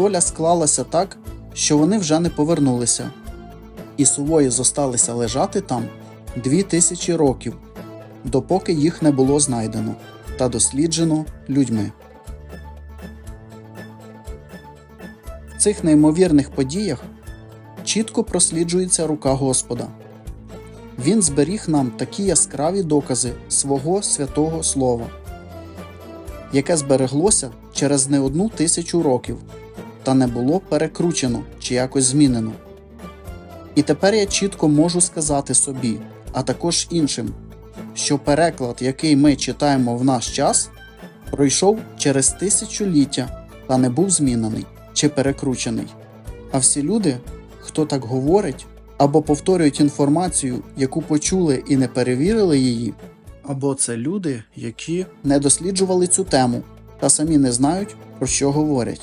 доля склалася так, що вони вже не повернулися, і сувої зосталися лежати там дві тисячі років, допоки їх не було знайдено та досліджено людьми. В цих неймовірних подіях чітко просліджується рука Господа. Він зберіг нам такі яскраві докази свого святого Слова, яке збереглося через не одну тисячу років та не було перекручено чи якось змінено. І тепер я чітко можу сказати собі, а також іншим, що переклад, який ми читаємо в наш час, пройшов через тисячоліття та не був змінений чи перекручений. А всі люди, хто так говорить, або повторюють інформацію, яку почули і не перевірили її, або це люди, які не досліджували цю тему та самі не знають, про що говорять.